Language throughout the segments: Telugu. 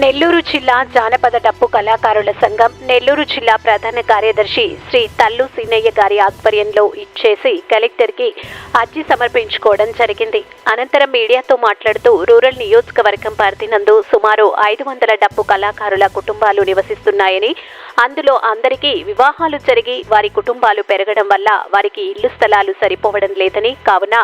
నెల్లూరు జిల్లా జానపద డప్పు కళాకారుల సంఘం నెల్లూరు జిల్లా ప్రధాన కార్యదర్శి శ్రీ తల్లు సీనయ్య గారి ఆధ్వర్యంలో ఇచ్చేసి కలెక్టర్కి అర్జీ సమర్పించుకోవడం జరిగింది. అనంతరం మీడియాతో మాట్లాడుతూ రూరల్ నియోజకవర్గం పరిధినందు సుమారు ఐదు వందల డప్పు కళాకారుల కుటుంబాలు నివసిస్తున్నాయని అందులో అందరికీ వివాహాలు జరిగి వారి కుటుంబాలు పెరగడం వల్ల వారికి ఇల్లు స్థలాలు సరిపోవడం లేదని కావున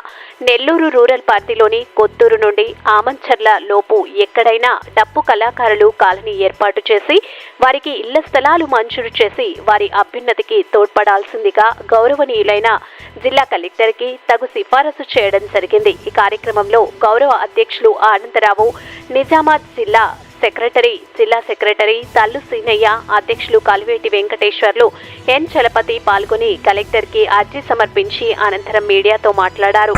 నెల్లూరు రూరల్ పార్టీలోని కొత్తూరు నుండి ఆమంచర్ల లోపు ఎక్కడైనా డప్పు కళాకారులు కాలనీ ఏర్పాటు చేసి వారికి ఇళ్ళ స్థలాలు మంజూరు చేసి వారి అభ్యున్నతికి తోడ్పడాల్సిందిగా గౌరవనీయులైన జిల్లా కలెక్టర్కి తగు సిఫారసు చేయడం జరిగింది. ఈ కార్యక్రమంలో గౌరవ అధ్యక్షులు ఆనందరావు నిజామాబాద్ జిల్లా సెక్రటరీ జిల్లా సెక్రటరీ తల్లు సీనయ్య అధ్యక్షులు కలివేటి వెంకటేశ్వర్లు ఎన్ చలపతి పాల్గొని కలెక్టర్కి అర్జీ సమర్పించి అనంతరం మీడియాతో మాట్లాడారు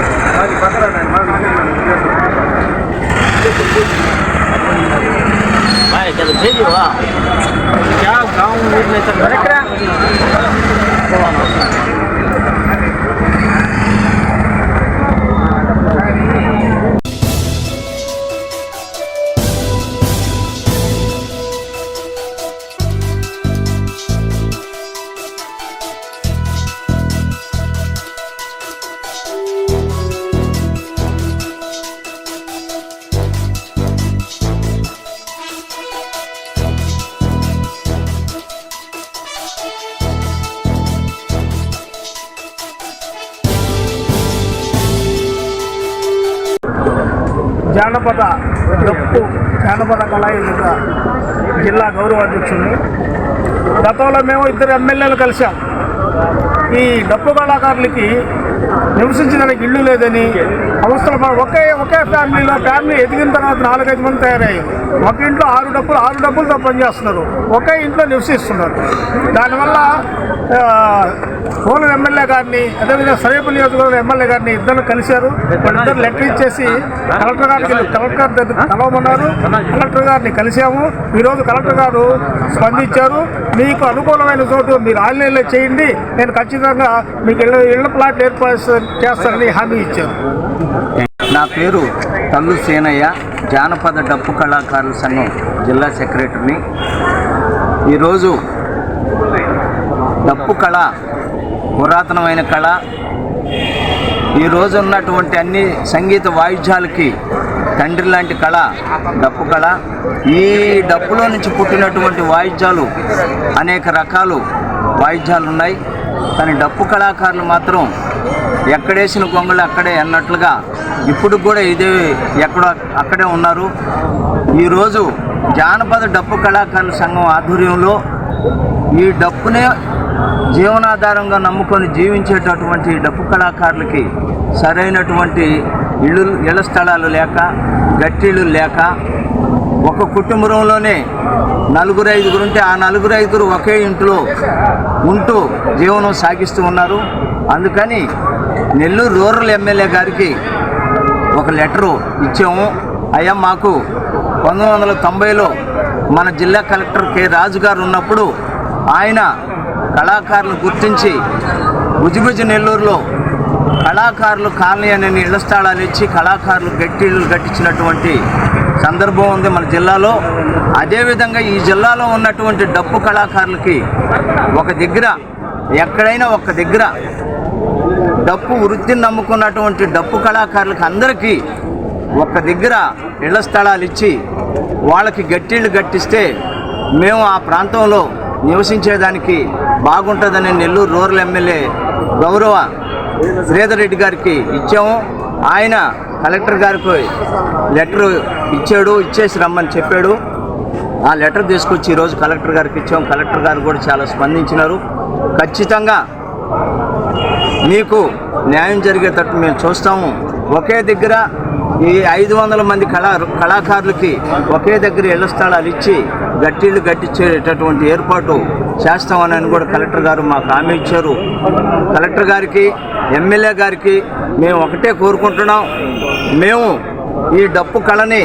भाई चलो भेजिए वाह क्या गाँव में జానపద డప్పు జానపద కళాయుత జిల్లా గౌరవ అధ్యక్షుడిని. గతంలో మేము ఇద్దరు ఎమ్మెల్యేలు కలిసాం ఈ డప్పు కళాకారులకి నివసించడానికి ఇల్లు లేదని అవసరం ఒకే ఒకే ఫ్యామిలీలో ఫ్యామిలీ ఎదిగిన తర్వాత నాలుగైదు మంది తయారయ్యారు ఒక ఇంట్లో ఆరు డబ్బులు ఆరు డబ్బులతో పనిచేస్తున్నారు. ఒకే ఇంట్లో నివసిస్తున్నారు. దానివల్ల కోలం ఎమ్మెల్యే గారిని అదేవిధంగా సరేపు నియోజకవర్గం ఎమ్మెల్యే గారిని ఇద్దరు కలిశారు. వాళ్ళిద్దరు లెటర్ ఇచ్చేసి కలెక్టర్ గారికి కలెక్టర్ గారి దగ్గర కలవమన్నారు. కలెక్టర్ గారిని కలిశాము. ఈరోజు కలెక్టర్ గారు స్పందించారు. మీకు అనుకూలమైన చోటు మీరు ఆన్లైన్లో చేయండి. నేను ఖచ్చితంగా మీకు ఇళ్ళ ఇళ్ళ ప్లాట్ ఏర్పాటు చేస్తారని హామీ ఇచ్చారు. నా పేరు తల్లు సేనయ్య జానపద డప్పు కళాకారుల సంఘం జిల్లా సెక్రటరీని. ఈరోజు డప్పు కళ పురాతనమైన కళ. ఈరోజు ఉన్నటువంటి అన్ని సంగీత వాయిద్యాలకి తండ్రి లాంటి కళ డప్పు కళ. ఈ డప్పులో నుంచి పుట్టినటువంటి వాయిద్యాలు అనేక రకాలు వాయిద్యాలు ఉన్నాయి. కానీ డప్పు కళాకారులు మాత్రం ఎక్కడేసిన గొంగళి అక్కడే అన్నట్లుగా ఇప్పుడు కూడా ఇదే ఎక్కడో అక్కడే ఉన్నారు. ఈరోజు జానపద డప్పు కళాకారుల సంఘం ఆధ్వర్యంలో ఈ డప్పునే జీవనాధారంగా నమ్ముకొని జీవించేటటువంటి డప్పు కళాకారులకి సరైనటువంటి ఇళ్ళు ఇళ్ళ స్థలాలు లేక గట్టిళ్ళు లేక ఒక కుటుంబంలోనే నలుగురు ఐదుగురు ఉంటే ఆ నలుగురు ఐదుగురు ఒకే ఇంట్లో ఉంటూ జీవనం సాగిస్తూ ఉన్నారు. అందుకని నెల్లూరు రూరల్ ఎమ్మెల్యే గారికి ఒక లెటరు ఇచ్చాము. అయ్యా మాకు పంతొమ్మిది వందల తొంభైలో మన జిల్లా కలెక్టర్ కె రాజు గారు ఉన్నప్పుడు ఆయన కళాకారులు గుర్తించి భుజిభుజి నెల్లూరులో కళాకారులు కాలనీ అనే ఇళ్ళ స్థలాలు ఇచ్చి కళాకారులు గట్టిళ్ళు కట్టించినటువంటి సందర్భం ఉంది మన జిల్లాలో. అదేవిధంగా ఈ జిల్లాలో ఉన్నటువంటి డప్పు కళాకారులకి ఒక దగ్గర ఎక్కడైనా ఒక దగ్గర డప్పు వృత్తిని నమ్ముకున్నటువంటి డప్పు కళాకారులకు అందరికీ ఒక దగ్గర ఇళ్ళ స్థలాలు ఇచ్చి వాళ్ళకి గట్టిళ్ళు గట్టిస్తే మేము ఆ ప్రాంతంలో నివసించేదానికి బాగుంటుందని నెల్లూరు రూరల్ ఎమ్మెల్యే గౌరవ శ్రీధర్ రెడ్డి గారికి ఇచ్చాము. ఆయన కలెక్టర్ గారికి లెటర్ ఇచ్చాడు ఇచ్చేసి రమ్మని చెప్పాడు. ఆ లెటర్ తీసుకొచ్చి ఈరోజు కలెక్టర్ గారికి ఇచ్చాం. కలెక్టర్ గారు కూడా చాలా స్పందించినారు. ఖచ్చితంగా మీకు న్యాయం జరిగేటట్టు మేము చూస్తాము. ఒకే దగ్గర ఈ ఐదు వందల మంది కళా కళాకారులకి ఒకే దగ్గర ఇళ్ళ స్థలాలు ఇచ్చి గట్టిళ్ళు గట్టించేటటువంటి ఏర్పాటు చేస్తామని కూడా కలెక్టర్ గారు మాకు హామీ ఇచ్చారు. కలెక్టర్ గారికి ఎమ్మెల్యే గారికి మేము ఒకటే కోరుకుంటున్నాం. మేము ఈ డప్పు కళని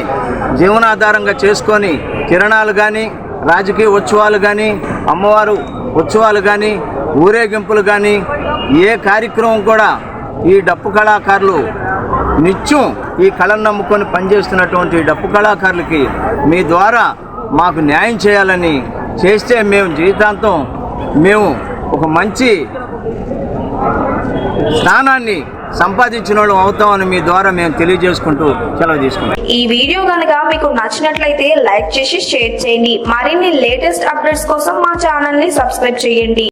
జీవనాధారంగా చేసుకొని కిరణాలు కానీ రాజకీయ ఉత్సవాలు కానీ అమ్మవారు ఉత్సవాలు కానీ ఊరేగింపులు కానీ ఏ కార్యక్రమం కూడా ఈ డప్పు కళాకారులు నిత్యం ఈ కళను నమ్ముకొని పనిచేస్తున్నటువంటి డప్పు కళాకారులకి మీ ద్వారా మాకు న్యాయం చేయాలని చేస్తే మేము జీవితాంతం మేము ఒక మంచి స్థానాన్ని సంపాదించిన వాళ్ళు అవుతామని మీ ద్వారా మేము తెలియజేసుకుంటూ సెలవు తీసుకుంటాం ఈ వీడియో కనుక మీకు నచ్చినట్లయితే లైక్ చేసి షేర్ చేయండి. మరిన్ని లేటెస్ట్ అప్డేట్స్ కోసం మా ఛానల్ని సబ్స్క్రైబ్ చేయండి.